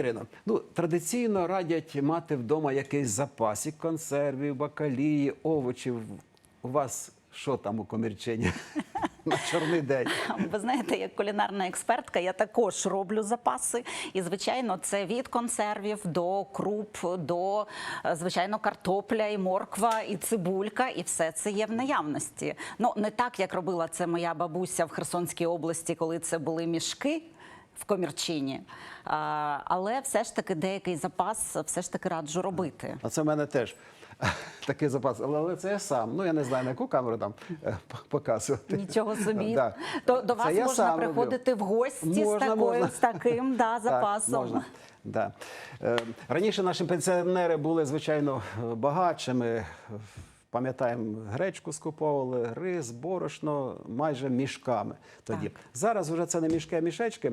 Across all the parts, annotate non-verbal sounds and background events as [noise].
Ірино, ну традиційно радять мати вдома якийсь запасик консервів, бакалії, овочів. У вас що там у комірчині [laughs] на чорний день? Ви знаєте, як кулінарна експертка, я також роблю запаси. І, звичайно, це від консервів до круп, до е, звичайно картопля, і морква, і цибулька, і все це є в наявності. Ну не так, як робила це моя бабуся в Херсонській області, коли це були мішки. В комірчині, але все ж таки деякий запас все ж таки раджу робити. А це в мене теж [laughs] такий запас. Але, це я сам. Ну я не знаю на яку камеру там е, показувати. Нічого собі. Да. То до вас можна приходити в гості з, такою, можна. з таким да, Так, запасом. можна. Да. Е, Раніше наші пенсіонери були, звичайно, багатшими. Пам'ятаємо, гречку скуповували, рис, борошно майже мішками тоді. Так. Зараз вже це не мішки, а мішечки.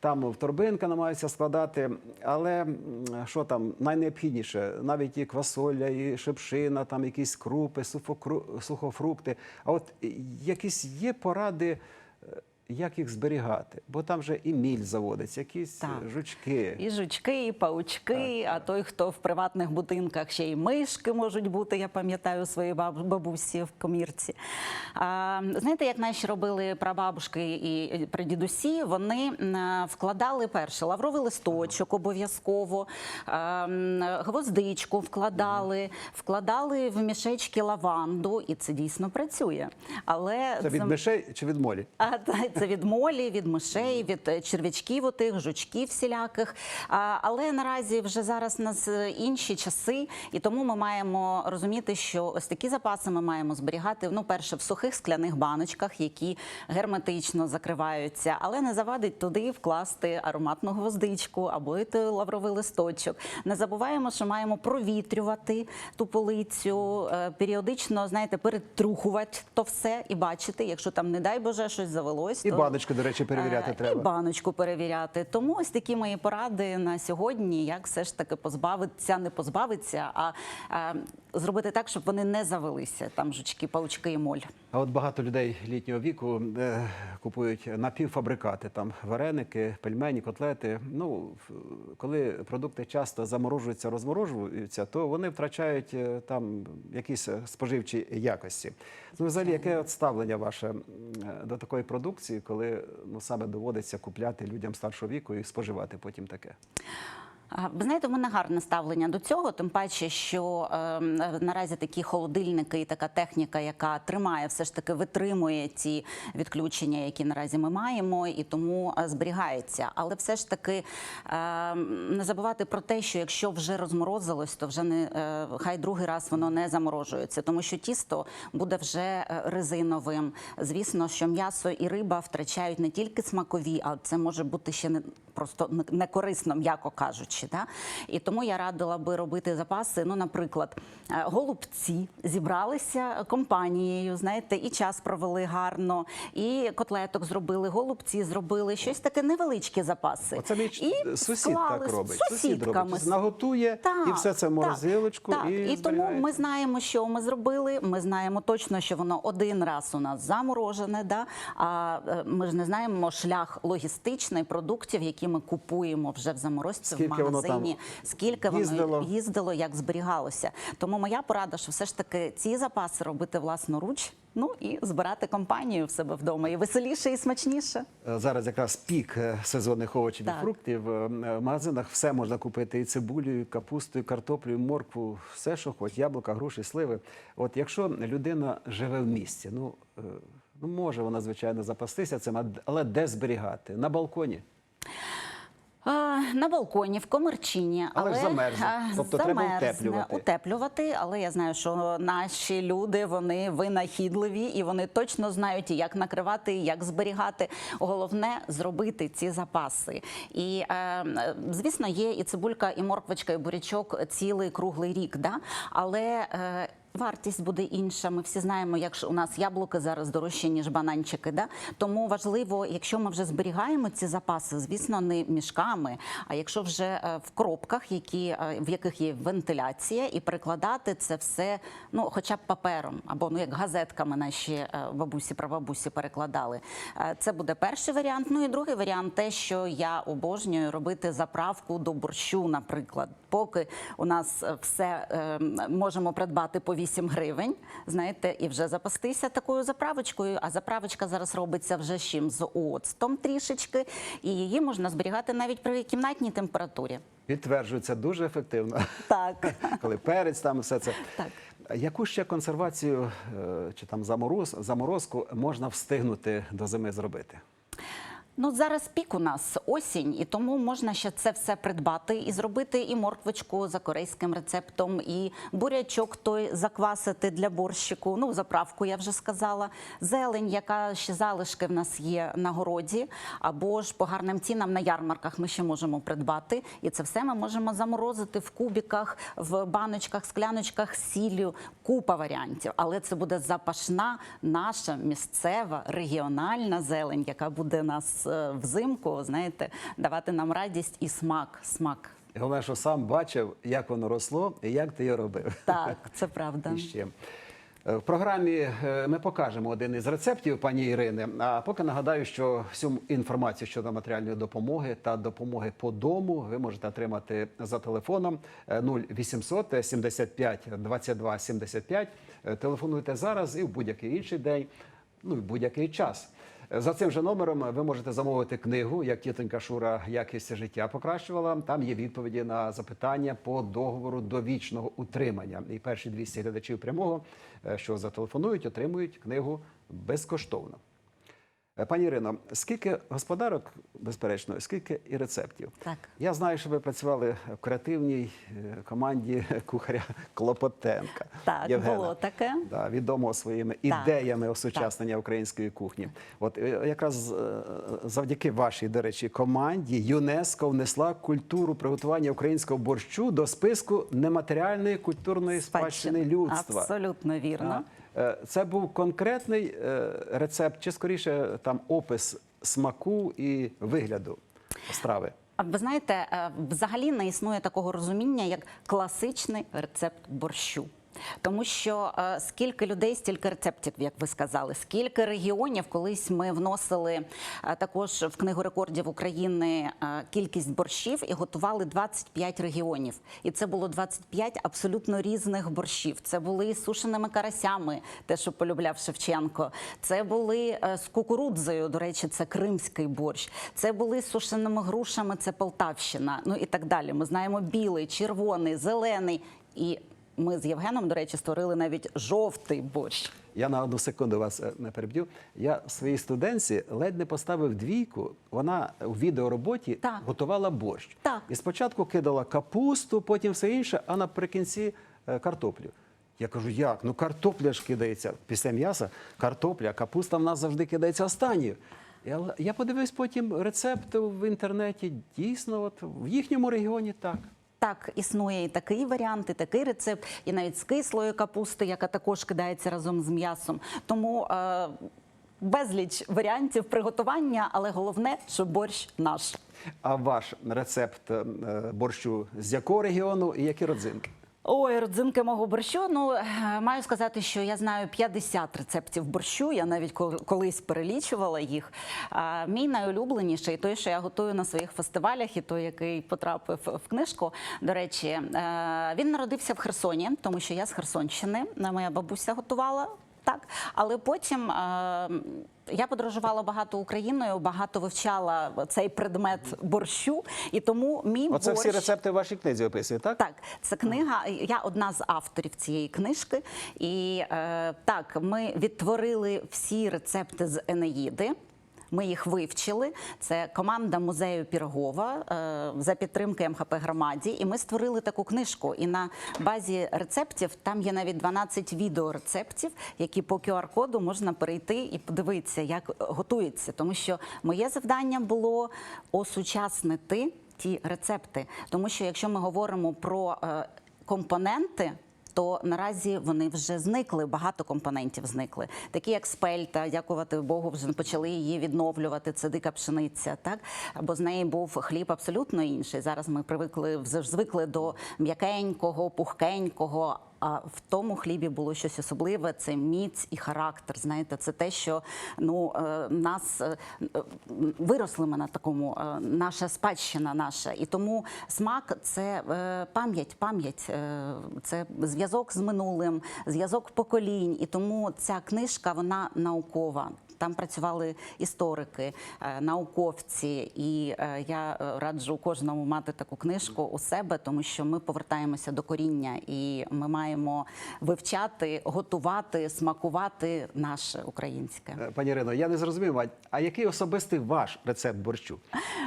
Там в торбинка намагаються складати, але що там найнеобхідніше, навіть і квасоля, і шипшина, там якісь крупи, сухофрукти. А от якісь є поради, е, як їх зберігати? Бо там же і міль заводиться, якісь Так. жучки. І жучки, і паучки, а той, хто в приватних будинках ще й мишки можуть бути, я пам'ятаю свої баб- бабусі в комірці. А, знаєте, як наші робили прабабушки і прадідусі, вони вкладали перше лавровий листочок обов'язково, гвоздичку вкладали, вкладали в мішечки лаванду, і це дійсно працює. Але Це від мишей чи від молі? а це від молі, від мишей, від е, черв'ячків, отих, жучків всіляких. Але наразі вже зараз у нас е, інші часи, і тому ми маємо розуміти, що ось такі запаси ми маємо зберігати. Ну, перше, в сухих скляних баночках, які герметично закриваються, але не завадить туди вкласти ароматну гвоздичку або той лавровий листочок. Не забуваємо, що маємо провітрювати ту полицю, е, періодично, знаєте, перетрухувати то все і бачити, якщо там, не дай Боже, щось завелось. І баночку, до речі, перевіряти е, треба. І баночку перевіряти. Тому ось такі мої поради на сьогодні, як все ж таки позбавитися, не позбавитися, а е, зробити так, щоб вони не завелися. Там жучки, паучки і моль. А от багато людей літнього віку е, купують напівфабрикати, там вареники, пельмені, котлети. Ну, коли продукти часто заморожуються, розморожуються, то вони втрачають е, там якісь е, споживчі якості. Ну, взагалі, яке от ставлення ваше до такої продукції, коли ну саме доводиться купляти людям старшого віку і споживати потім таке? Ви знаєте, в мене гарне ставлення до цього, тим паче, що е, наразі такі холодильники і така техніка, яка тримає, все ж таки витримує ті відключення, які наразі ми маємо, і тому е, зберігається. Але все ж таки е, не забувати про те, що якщо вже розморозилось, то вже не е, хай другий раз воно не заморожується, тому що тісто буде вже е, резиновим. Звісно, що м'ясо і риба втрачають не тільки смакові, а це може бути ще не просто не- некорисно, м'яко кажучи. Да? І тому я радила би робити запаси. Ну, наприклад, е, голубці зібралися компанією, знаєте, і час провели гарно, і котлеток зробили, голубці зробили, щось таке невеличкі запаси. Оце мій і сусід так робить. Сусід робить. Наготує і все це в морозилочку. Так, так. І, і тому ми знаємо, що ми зробили. Ми знаємо точно, що воно один раз у нас заморожене. Да? А е, ми ж не знаємо шлях логістичний продуктів, які ми купуємо вже в заморозці Скільки в там магазині. Скільки воно їздило, як зберігалося. Тому моя порада, що все ж таки ці запаси робити власноруч. Ну і збирати компанію в себе вдома і веселіше, і смачніше. Е, Зараз якраз пік е, сезонних овочів і фруктів. Е, В магазинах все можна купити: і цибулю, і капусту, і картоплю, і моркву, все, що хоч, яблука, груші, сливи. От якщо людина живе в місті, ну, ну може вона, звичайно, запастися цим, але де зберігати? На балконі. На балконі, в комерчині, Але ж замерзне. а, Тобто треба утеплювати. утеплювати. Але я знаю, що наші люди вони винахідливі і вони точно знають, як накривати, як зберігати. Головне зробити ці запаси. І е, звісно, є і цибулька, і морквочка, і бурячок цілий круглий рік. Да? Але е, Вартість буде інша. Ми всі знаємо, якщо у нас яблуки зараз дорожчі, ніж бананчики. Да? Тому важливо, якщо ми вже зберігаємо ці запаси, звісно, не мішками, а якщо вже е, в коробках, які, е, в яких є вентиляція, і перекладати це все, ну хоча б папером, або ну як газетками наші е, бабусі, прабабусі перекладали. Це буде перший варіант. Ну і другий варіант те, що я обожнюю робити заправку до борщу, наприклад. Поки у нас все можемо придбати по 8 гривень, знаєте, і вже запастися такою заправочкою. А заправочка зараз робиться вже з чим з оцтом трішечки, і її можна зберігати навіть при кімнатній температурі. Підтверджується дуже ефективно. Так. [laughs] Коли перець там все це. Так. Яку ще консервацію е, чи там замороз, заморозку можна встигнути до зими зробити? Ну зараз пік у нас осінь, і тому можна ще це все придбати і зробити і морквочку за корейським рецептом, і бурячок той заквасити для борщику. Ну заправку я вже сказала. Зелень, яка ще залишки в нас є на городі, або ж по гарним цінам на ярмарках ми ще можемо придбати. І це все ми можемо заморозити в кубіках, в баночках, скляночках сіллю. Купа варіантів, але це буде запашна наша місцева регіональна зелень, яка буде нас взимку, знаєте, давати нам радість і смак. Смак. Головне, що сам бачив, як воно росло і як ти його робив. Так, це [laughs] правда. І ще. Е, В програмі е, ми покажемо один із рецептів пані Ірини. А поки нагадаю, що всю інформацію щодо матеріальної допомоги та допомоги по дому ви можете отримати за телефоном е, 0800 75 22 75. Е, Телефонуйте зараз і в будь-який інший день, ну і в будь-який час. За цим же номером ви можете замовити книгу, як тітонька Шура якість життя покращувала. Там є відповіді на запитання по договору довічного утримання. І перші 200 глядачів прямого, е, що зателефонують, отримують книгу безкоштовно. Е, Пані Ірино, скільки господарок, безперечно, скільки і рецептів? Так. Я знаю, що ви працювали в креативній е, команді [laughs] кухаря Клопотенка. Так, Євгена. було таке. Да, відомо своїми Так. ідеями осучаснення української кухні. От е, якраз завдяки вашій, до речі, команді ЮНЕСКО внесла культуру приготування українського борщу до списку нематеріальної культурної спадщини людства. Абсолютно вірно. А, Це був конкретний е, рецепт, чи скоріше там опис смаку і вигляду страви. Ви знаєте, е, взагалі не існує такого розуміння, як класичний рецепт борщу. Тому що е, скільки людей, стільки рецептів, як ви сказали, скільки регіонів колись ми вносили е, також в книгу рекордів України е, кількість борщів і готували 25 регіонів. І це було 25 абсолютно різних борщів. Це були з сушеними карасями, те, що полюбляв Шевченко. Це були з кукурудзою. До речі, це кримський борщ. Це були з сушеними грушами, це Полтавщина. Ну і так далі. Ми знаємо білий, червоний, зелений і. Ми з Євгеном, до речі, створили навіть жовтий борщ. Я на одну секунду вас е, не переб'ю. Я своїй студентці ледь не поставив двійку. Вона у відеороботі Так. готувала борщ. Так. І спочатку кидала капусту, потім все інше, а наприкінці е, картоплю. Я кажу, як? Ну картопля ж кидається після м'яса, картопля, капуста в нас завжди кидається останньою. Я, я подивився потім рецепт в інтернеті. Дійсно, от в їхньому регіоні так. Так, існує і такий варіант, і такий рецепт, і навіть з кислої капусти, яка також кидається разом з м'ясом. Тому е, безліч варіантів приготування, але головне, що борщ наш. А ваш рецепт е, борщу з якого регіону і які родзинки? Ой, родзинки мого борщу. Ну е, маю сказати, що я знаю 50 рецептів борщу. Я навіть кол- колись перелічувала їх. А, мій найулюбленіший, той, що я готую на своїх фестивалях, і той, який потрапив в книжку. До речі, е, він народився в Херсоні, тому що я з Херсонщини. Моя бабуся готувала. Так, але потім е, я подорожувала багато Україною, багато вивчала цей предмет борщу, і тому мій Оце борщ... всі рецепти в вашій книзі описує, так? Так, це книга. Я одна з авторів цієї книжки. І е, так, ми відтворили всі рецепти з Енеїди. Ми їх вивчили. Це команда музею Пірогова е, за підтримки МХП громаді. І ми створили таку книжку. І на базі рецептів там є навіть 12 відеорецептів, які по QR-коду можна перейти і подивитися, як готується. Тому що моє завдання було осучаснити ті рецепти. Тому що якщо ми говоримо про е, компоненти. То наразі вони вже зникли. Багато компонентів зникли. Такі як спельта, дякувати Богу, вже почали її відновлювати. Це дика пшениця, так бо з неї був хліб абсолютно інший. Зараз ми привикли звикли до м'якенького, пухкенького. А в тому хлібі було щось особливе. Це міць і характер. Знаєте, це те, що ну е, нас е, виросли ми на такому, е, наша спадщина наша. І тому смак це пам'ять, пам'ять, це зв'язок з минулим, зв'язок поколінь. І тому ця книжка вона наукова. Там працювали історики, е, науковці, і е, я е, раджу кожному мати таку книжку у себе, тому що ми повертаємося до коріння, і ми маємо вивчати, готувати, смакувати наше українське. Пані Ірино, я не зрозумів, а- який особистий ваш рецепт борщу?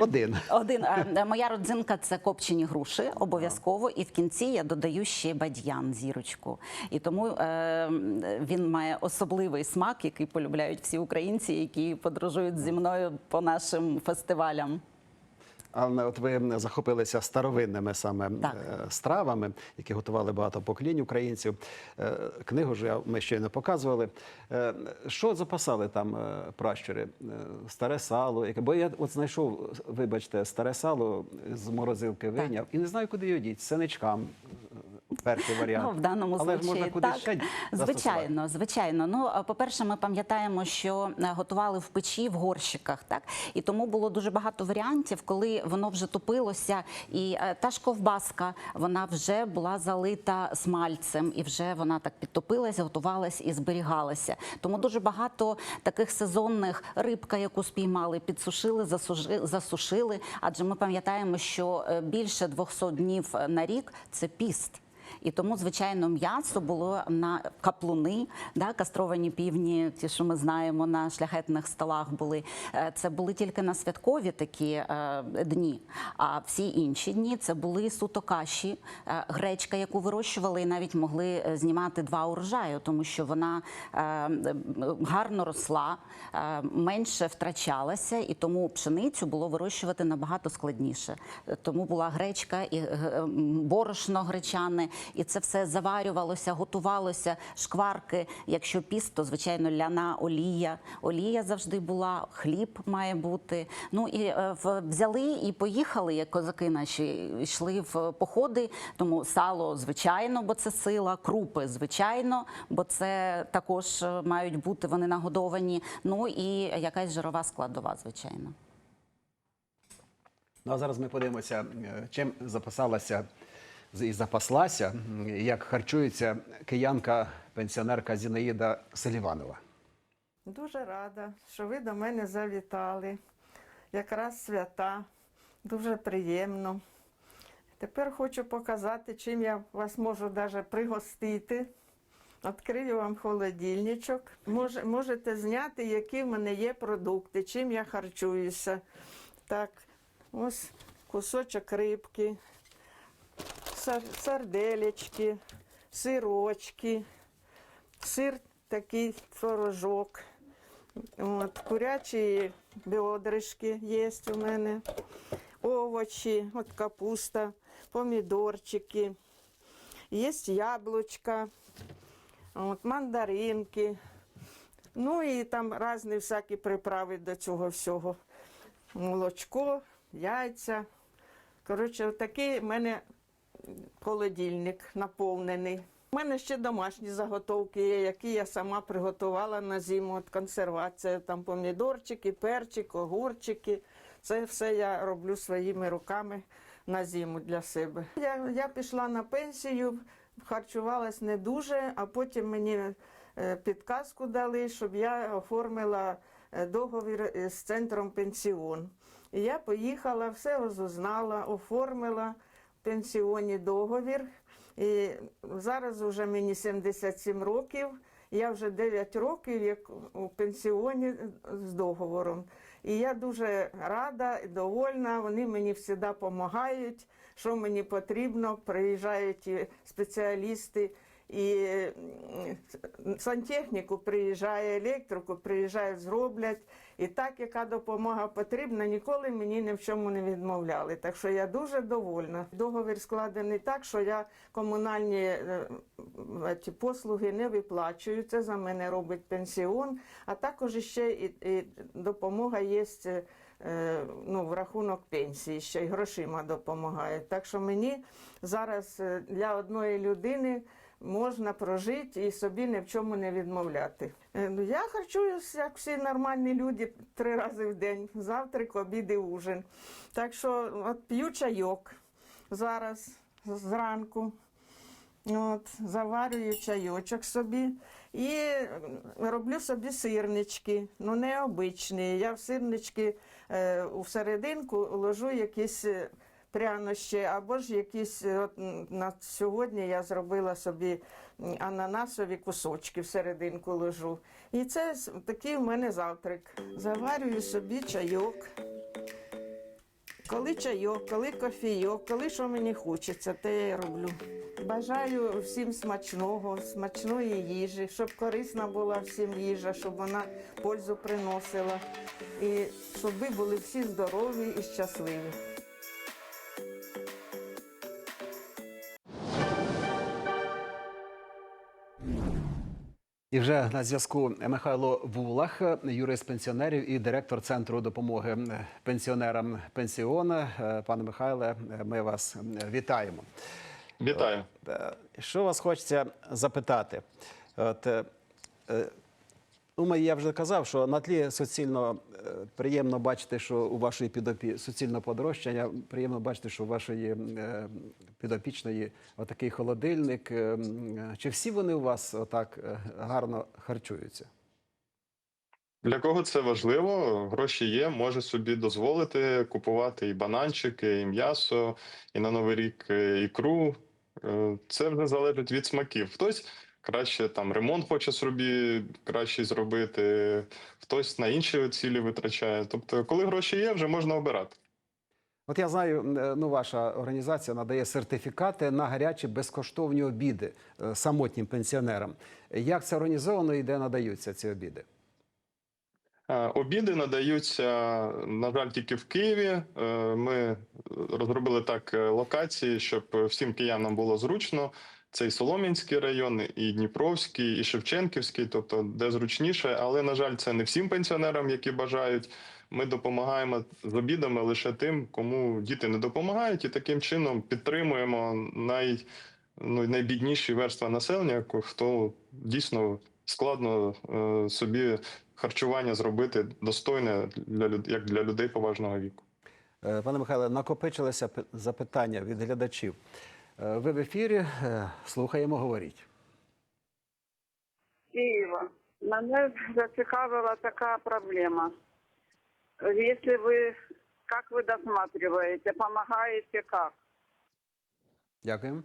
Один. [laughs] Один моя родзинка це копчені груші, обов'язково. І в кінці я додаю ще бадьян, зірочку. І тому він має особливий смак, який полюбляють всі українці, які подорожують зі мною по нашим фестивалям. Анна, от ви захопилися старовинними саме Так. е, стравами, які готували багато поколінь українців. Е, Книгу ж ми щойно показували. Е, Що запасали там пращури? Старе сало, бо я от знайшов, вибачте, старе сало з морозилки виняв і не знаю, куди його діти. Синичкам. Перший варіант. Ну, в даному Але случаї можна кудись так. ще звичайно, звичайно. Ну, по-перше, ми пам'ятаємо, що е, готували в печі в горщиках, так і тому було дуже багато варіантів, коли воно вже топилося, і е, та ж ковбаска вона вже була залита смальцем, і вже вона так підтопилася, готувалась і зберігалася. Тому дуже багато таких сезонних рибка, яку спіймали, підсушили, засуши- засушили. Адже ми пам'ятаємо, що е, більше 200 днів на рік це піст. І тому, звичайно, м'ясо було на каплуни, да, кастровані півні, ті, що ми знаємо, на шляхетних столах були. Е, Це були тільки на святкові такі е, дні. А всі інші дні це були суто каші, е, гречка, яку вирощували, і навіть могли е, знімати два урожаю, тому що вона е, гарно росла, е, менше втрачалася, і тому пшеницю було вирощувати набагато складніше. Е, Тому була гречка і борошно гречане, і це все заварювалося, готувалося, шкварки. Якщо піст, то звичайно ляна олія. Олія завжди була, хліб має бути. Ну і е, взяли і поїхали, як козаки наші йшли в походи. Тому сало, звичайно, бо це сила, крупи, звичайно, бо це також е, мають бути вони нагодовані. Ну і якась жирова складова, звичайно. Ну а зараз ми подивимося, е, чим запасалася з- і запаслася, як харчується киянка, пенсіонерка Зінаїда Селіванова. Дуже рада, що ви до мене завітали. Якраз свята, дуже приємно. Тепер хочу показати, чим я вас можу навіть пригостити. Відкрию вам холодильничок. Мож, можете зняти, які в мене є продукти, чим я харчуюся. Так, ось кусочок рибки, сарделечки, сирочки, сир такий творожок. От, курячі бедришки є у мене, овочі, от капуста, помідорчики, є яблучка, от, мандаринки. Ну і там різні всякі приправи до цього всього. Молочко, яйця. Коротше, такий в мене холодильник наповнений. У мене ще домашні заготовки є, які я сама приготувала на зиму. От консервація, там помідорчики, перчик, огурчики. Це все я роблю своїми руками на зиму для себе. Я, я пішла на пенсію, харчувалась не дуже, а потім мені е, підказку дали, щоб я оформила е, договір з центром пенсіон. І я поїхала, все розузнала, оформила в пенсіоні договір. І зараз вже мені 77 років. Я вже 9 років як у пенсіоні з договором. І я дуже рада і довольна. Вони мені завжди допомагають, що мені потрібно. Приїжджають спеціалісти, і сантехніку приїжджає, електрику приїжджають, зроблять. І так, яка допомога потрібна, ніколи мені ні в чому не відмовляли. Так що я дуже довольна. Договір складений так, що я комунальні е, е, послуги не виплачую. Це за мене робить пенсіон, а також ще і, і допомога є. е, Ну, в рахунок пенсії ще й грошима допомагають. Так що мені зараз е, для одної людини можна прожити і собі ні в чому не відмовляти. Е, ну, Я харчуюся, як всі нормальні люди, три рази в день: завтрак, обід і ужин. Так що от п'ю чайок зараз зранку. От, заварюю чайочок собі і роблю собі сирнички, ну не обичні. Я в сирнички е, у серединку ложу якісь е, прянощі, або ж якісь е, от, на сьогодні я зробила собі ананасові кусочки в серединку ложу. І це такий в мене завтрак. Заварюю собі чайок. Коли чайок, коли кофійок, коли що мені хочеться, те я роблю. Бажаю всім смачного, смачної їжі, щоб корисна була всім їжа, щоб вона пользу приносила. І щоб ви були всі здорові і щасливі. І вже на зв'язку Михайло Вулах, юрист пенсіонерів і директор центру допомоги пенсіонерам пенсіона. Е, Пане Михайле, е, ми вас е, вітаємо. Вітаю. Е, Що вас хочеться запитати? От, е, е, ну, я вже казав, що на тлі суцільно е, приємно бачити, що у вашої підопі суцільно подорожчання. Приємно бачити, що у вашої е, підопічної отакий холодильник. Е, Чи всі вони у вас отак гарно харчуються? Для кого це важливо? Гроші є, може собі дозволити купувати і бананчики, і м'ясо, і на Новий рік ікру. Це вже залежить від смаків. Хтось краще там ремонт хоче собі краще зробити, хтось на інші цілі витрачає. Тобто, коли гроші є, вже можна обирати. От я знаю, е, ну ваша організація надає сертифікати на гарячі безкоштовні обіди е, самотнім пенсіонерам. Як це організовано і де надаються ці обіди? Е, Обіди надаються, на жаль, тільки в Києві. Ми розробили так локації, щоб всім киянам було зручно. Це і Солом'янський район, і Дніпровський, і Шевченківський, тобто де зручніше. Але, на жаль, це не всім пенсіонерам, які бажають. Ми допомагаємо з обідами лише тим, кому діти не допомагають, і таким чином підтримуємо най, ну, найбідніші верства населення, хто дійсно складно е, собі харчування зробити достойне для як для людей поважного віку. Е, Пане Михайле, накопичилися запитання від глядачів. Е, Ви в ефірі, е, слухаємо, говоріть. Києва. Мене зацікавила така проблема. Если вы, как вы досматриваете, помогаете как? Дякуємо.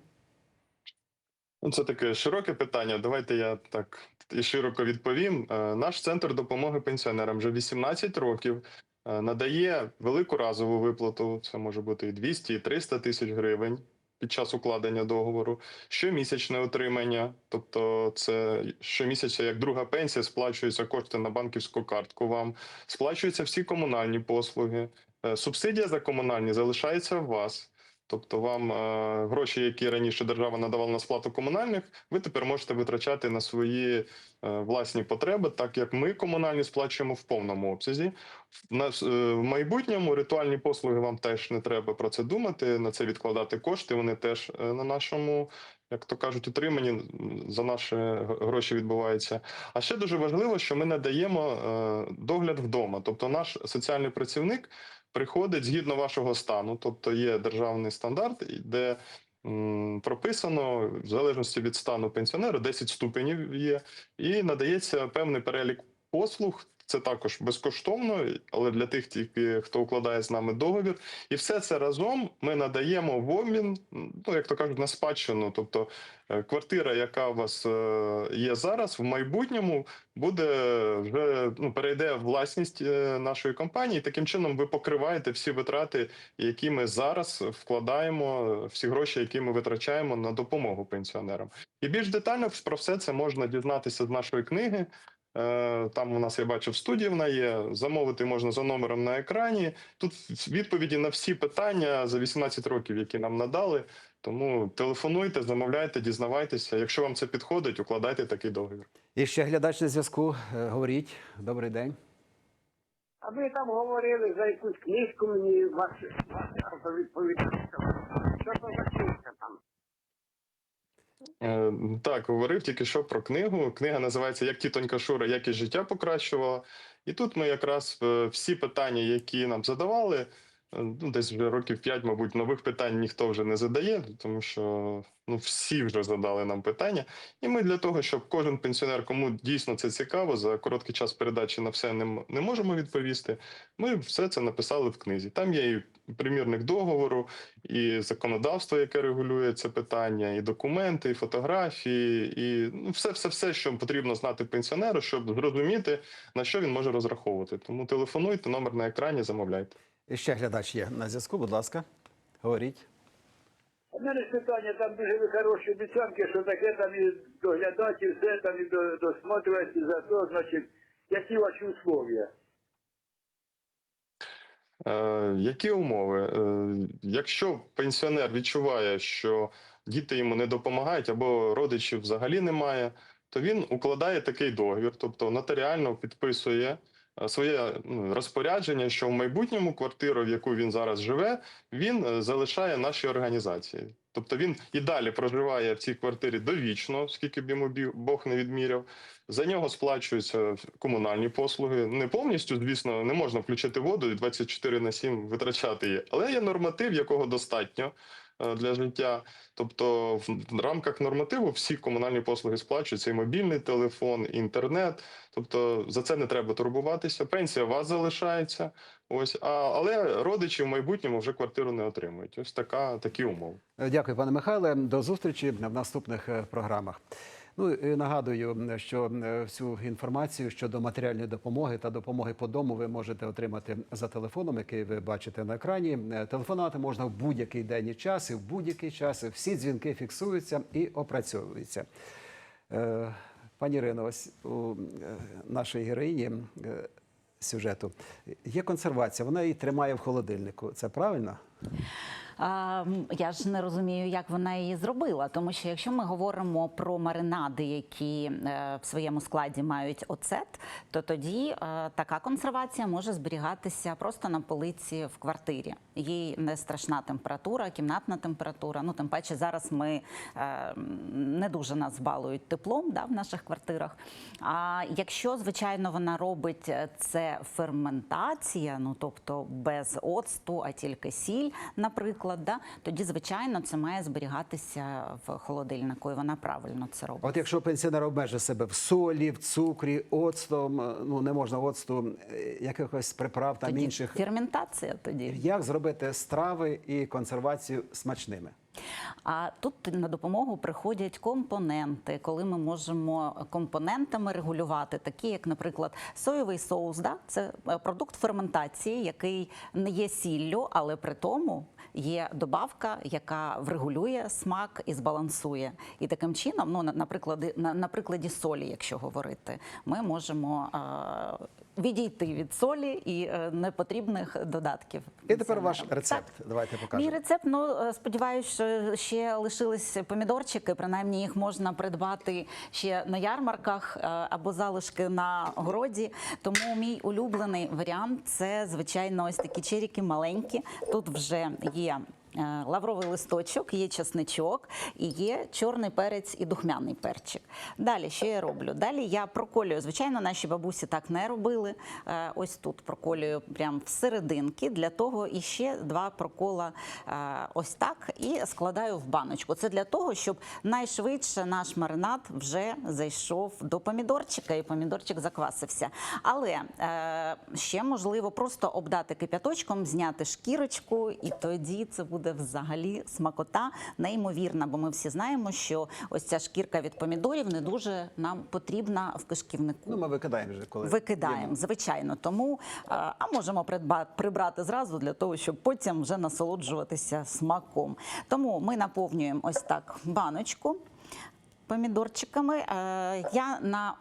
Ну, це таке широке питання. Давайте я так і широко відповім. Е, Наш центр допомоги пенсіонерам вже 18 років надає велику разову виплату. Це може бути і 200, і 300 тисяч гривень під час укладення договору. Щомісячне отримання, тобто це щомісяця, як друга пенсія, сплачуються кошти на банківську картку. Вам сплачуються всі комунальні послуги. Е, Субсидія за комунальні залишається у вас. Тобто вам е, гроші, які раніше держава надавала на сплату комунальних, ви тепер можете витрачати на свої е, власні потреби, так як ми комунальні сплачуємо в повному обсязі. В нас е, в майбутньому ритуальні послуги вам теж не треба про це думати, на це відкладати кошти. Вони теж е, на нашому, як то кажуть, утриманні м, за наші гроші відбуваються. А ще дуже важливо, що ми надаємо е, догляд вдома. Тобто, наш соціальний працівник приходить згідно вашого стану, тобто є державний стандарт, де прописано в залежності від стану пенсіонера 10 ступенів є, і надається певний перелік послуг. Це також безкоштовно, але для тих, тільки хто укладає з нами договір, і все це разом ми надаємо в обмін, ну як то кажуть, на спадщину. Тобто е, квартира, яка у вас е, є зараз, в майбутньому буде вже ну перейде власність е, нашої компанії. Таким чином, ви покриваєте всі витрати, які ми зараз вкладаємо, всі гроші, які ми витрачаємо на допомогу пенсіонерам. І більш детально про все це можна дізнатися з нашої книги. Е, Там у нас я бачу в студії вона є. Замовити можна за номером на екрані. Тут відповіді на всі питання за 18 років, які нам надали. Тому телефонуйте, замовляйте, дізнавайтеся. Якщо вам це підходить, укладайте такий договір. І ще глядач на зв'язку. Е, Говоріть. Добрий день. А ви там говорили за якусь книжку мені ваш автор відповідав. Що то за книжка там? Е, Так, говорив тільки що про книгу. Книга називається Як тітонька Шура якість життя покращувала. І тут ми якраз е, всі питання, які нам задавали, ну, десь вже років п'ять, мабуть, нових питань ніхто вже не задає, тому що ну, всі вже задали нам питання. І ми для того, щоб кожен пенсіонер, кому дійсно це цікаво, за короткий час передачі на все не, не можемо відповісти. Ми все це написали в книзі. Там є і примірник договору, і законодавство, яке регулює це питання, і документи, і фотографії, і ну, все, все, все, що потрібно знати пенсіонеру, щоб зрозуміти, на що він може розраховувати. Тому телефонуйте, номер на екрані, замовляйте. І ще глядач є на зв'язку. Будь ласка, говоріть. У мене ж питання, там дуже ви хороші обіцянки, що таке там і доглядати, і все там і до- досмотрювати за то, значить, які ваші условия? Е, які умови? Е, якщо пенсіонер відчуває, що діти йому не допомагають або родичів взагалі немає, то він укладає такий договір, тобто нотаріально підписує своє ну, розпорядження, що в майбутньому квартиру, в яку він зараз живе, він е, залишає нашій організації. Тобто він і далі проживає в цій квартирі довічно, скільки б йому Бог не відміряв. За нього сплачуються комунальні послуги. Не повністю, звісно, не можна включити воду і 24 на 7 витрачати її, але є норматив, якого достатньо е, для життя. Тобто, в рамках нормативу всі комунальні послуги сплачуються: і мобільний телефон, і інтернет. Тобто за це не треба турбуватися. Пенсія у вас залишається. Ось, а, але родичі в майбутньому вже квартиру не отримують. Ось така такі умови. Е, Дякую, пане Михайле. До зустрічі в наступних е, програмах. Ну і нагадую, що е, всю інформацію щодо матеріальної допомоги та допомоги по дому ви можете отримати за телефоном, який ви бачите на екрані. Е, Телефонувати можна в будь-який день і час, і в будь-який час. Всі дзвінки фіксуються і опрацьовуються. Е, Пані Ірино, ось у нашої героїні сюжету є консервація. Вона її тримає в холодильнику. Це правильно? Я ж не розумію, як вона її зробила, тому що якщо ми говоримо про маринади, які е, в своєму складі мають оцет, то тоді е, така консервація може зберігатися просто на полиці в квартирі. Їй не страшна температура, кімнатна температура. Ну тим паче зараз ми е, не дуже нас балують теплом да, в наших квартирах. А якщо, звичайно, вона робить це ферментація, ну тобто без оцту, а тільки сіль, наприклад, да, тоді, звичайно, це має зберігатися в холодильнику, і вона правильно це робить. От якщо пенсіонер обмежує себе в солі, в цукрі, оцтом, е, ну не можна оцту, е, якихось приправ там тоді інших. ферментація тоді. Як зробити страви і консервацію смачними? А тут на допомогу приходять компоненти, коли ми можемо компонентами регулювати, такі як, наприклад, соєвий соус. Да? Це е, продукт ферментації, який не є сіллю, але при тому є добавка, яка врегулює смак і збалансує. І таким чином, ну на, на на, прикладі солі, якщо говорити, ми можемо відійти від солі і е, непотрібних додатків. І тепер ваш рецепт. Так. Давайте Мій покажемо. рецепт, ну е, сподіваюся, що ще лишились помідорчики. Принаймні їх можна придбати ще на ярмарках е, або залишки на городі. Тому мій улюблений варіант це звичайно ось такі черіки маленькі. Тут вже є. Е, Лавровий листочок, є чесничок і є чорний перець і духмяний перчик. Далі що я роблю? Далі я проколюю. Звичайно, наші бабусі так не робили. Е, Ось тут проколюю прямо всерединки. Для того і ще два прокола е, ось так і складаю в баночку. Це для того, щоб найшвидше наш маринад вже зайшов до помідорчика, і помідорчик заквасився. Але ще можливо просто обдати кип'яточком, зняти шкірочку, і тоді це буде взагалі смакота неймовірна. Бо ми всі знаємо, що ось ця шкірка від помідорів не дуже нам потрібна в кишківнику. Ну, ми викидаємо вже коли Викидаємо, звичайно. Тому а, а можемо придба- прибрати зразу для того, щоб потім вже насолоджуватися смаком. Тому ми наповнюємо ось так баночку помідорчиками. Е, Я на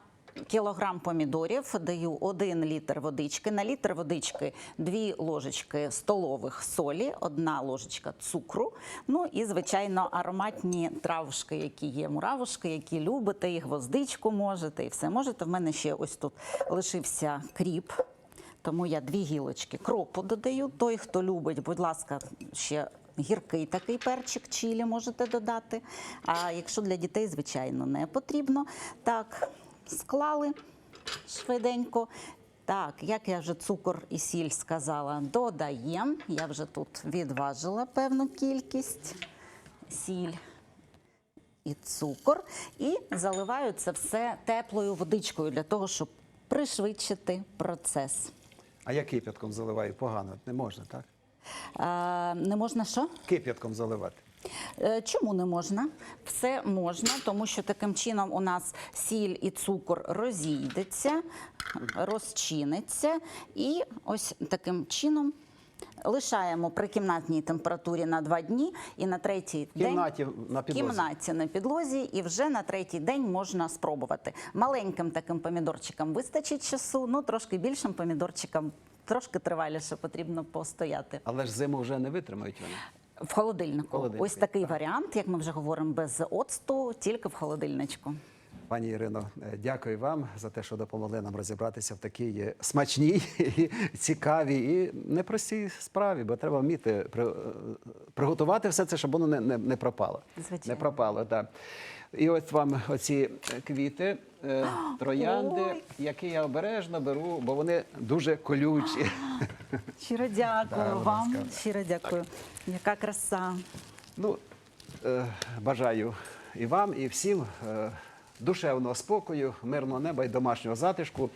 кілограм помідорів даю 1 літр водички. На літр водички 2 ложечки столових солі, 1 ложечка цукру. Ну і звичайно ароматні травушки, які є муравушки, які любите, і гвоздичку можете, і все можете. В мене ще ось тут лишився кріп. Тому я дві гілочки кропу додаю. Той, хто любить, будь ласка, ще гіркий такий перчик чилі можете додати. А якщо для дітей, звичайно, не потрібно. Так, склали швиденько. Так, як я вже цукор і сіль сказала, додаємо. Я вже тут відважила певну кількість. Сіль і цукор, і заливаю це все теплою водичкою для того, щоб пришвидшити процес. А я кип'ятком заливаю погано, не можна, так? Е, не можна що? Кип'ятком заливати. Е, Чому не можна? Все можна, тому що таким чином у нас сіль і цукор розійдеться, розчиниться, і ось таким чином лишаємо при кімнатній температурі на два дні, і на третій кімнаті день на підлозі. кімнаті на підлозі, і вже на третій день можна спробувати. Маленьким таким помідорчикам вистачить часу, ну трошки більшим помідорчикам. Трошки триваліше потрібно постояти Але ж зиму вже не витримають вони. В холодильнику. Холодильнику, Ось такий так. варіант, як ми вже говоримо, без оцту, тільки в холодильничку. Пані Ірино, е, дякую вам за те, що допомогли нам розібратися в такій е, смачній, і цікавій і непростій справі, бо треба вміти е, приготувати все це, щоб воно не, не, не пропало. Звичайно. Не пропало, так. І ось вам оці е, квіти, е, [gasps] троянди, Ой. які я обережно беру, бо вони дуже колючі. [gasps] Щиро дякую Да, будь вам. ласка. Щиро дякую. Яка краса. Ну, е, бажаю і вам, і всім е, душевного спокою, мирного неба і домашнього затишку.